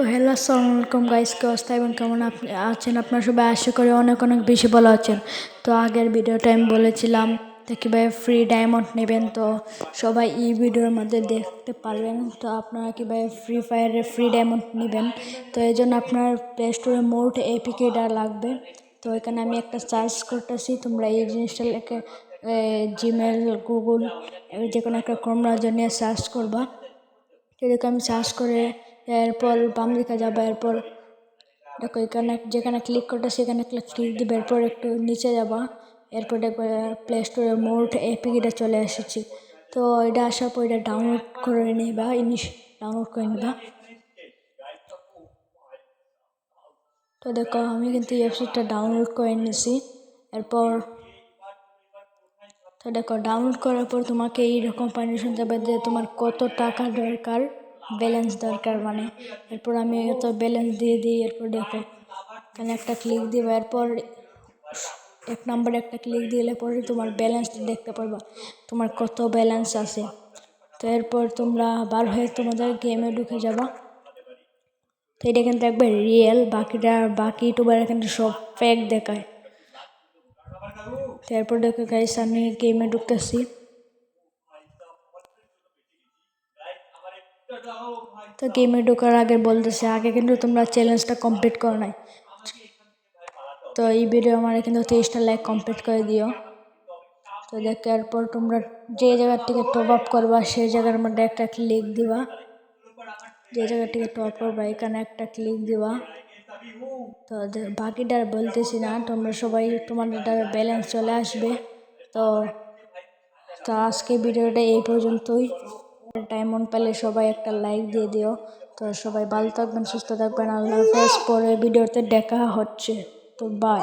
তো হ্যালো, আসসালামু আলাইকুম গাইস কে অবস্থা? এবং কেমন আপনি আছেন আপনার? সবাই আশা করি অনেক অনেক বেশি ভালো আছেন। তো আগের ভিডিওটা আমি বলেছিলাম, তো কীভাবে ফ্রি ডায়মন্ড নেবেন? তো সবাই এই ভিডিওর মধ্যে দেখতে পারবেন। তো আপনারা কীভাবে ফ্রি ফায়ারে ফ্রি ডায়মন্ড নেবেন? তো এই জন্য আপনার প্লে স্টোরে মোট এপিকেটা লাগবে। তো এখানে আমি একটা সার্চ করতেছি। তোমরা এই জিনিসটা লেখে জিমেল গুগল যে কোনো একটা ক্রোম ব্রাউজার নিয়ে সার্চ করবা। এদিকে আমি সার্চ করে এরপর বাম দিকে যাব, এরপর দেখো এখানে যেখানে ক্লিক করতে সেখানে ক্লিক দিবে, এরপর একটু নিচে যাবা, এরপর দেখবে প্লে স্টোরে মোট এপিকিটা চলে এসেছি। তো এটা আসার পর এটা ডাউনলোড করে নিবা ইনিশ ডাউনলোড করে নিবা। তো দেখো আমি কিন্তু এই ওয়েবসাইটটা ডাউনলোড করে নিয়েছি এরপর তো দেখো ডাউনলোড করার পর তোমাকে এইরকম পারমিশন দেবে যে তোমার কত টাকা দরকার। ব্যালেন্স দরকার মানে। এরপর আমি এত ব্যালেন্স দিয়ে দিই এরপর দেখো, এখানে একটা ক্লিক দিবে, এরপর এক নম্বরে একটা ক্লিক দিলে পরে তোমার ব্যালেন্সটা দেখতে পারবা, তোমার কত ব্যালেন্স আছে। তো এরপর তোমরা বার হয়ে তোমাদের গেমে ঢুকে যাবা। তো এটা কিন্তু একবার রিয়েল বাকিটা, বাকি ইউটিউবার কিন্তু সব ফেক দেখায়। তারপর দেখো গাইস আমি গেমে ঢুকতেছি। তো গেমে ঢোকার আগে বলতেছে, আগে কিন্তু তোমরা চ্যালেঞ্জটা কমপ্লিট করো নাই। তো এই ভিডিও আমার কিন্তু তেইশটা লাইক কমপ্লিট করে দিও। তো দেখে, এরপর তোমরা যে জায়গার থেকে টপ আপ করবা, সেই জায়গার মধ্যে একটা ক্লিক দিবা। যে জায়গার থেকে টপ করবা, এখানে একটা ক্লিক দিবা। তো বাকিটা বলতেছি না, তোমরা সবাই তোমাদের ব্যালেন্স চলে আসবে। তো তো আজকে ভিডিওটা এই পর্যন্তই। টাইম অন পেলে সবাই একটা লাইক দিয়ে দিও। তো সবাই ভালো থাকবেন, সুস্থ থাকবেন। আল্লাহ হাফেজ। পরে ভিডিওতে দেখা হচ্ছে। তো বাই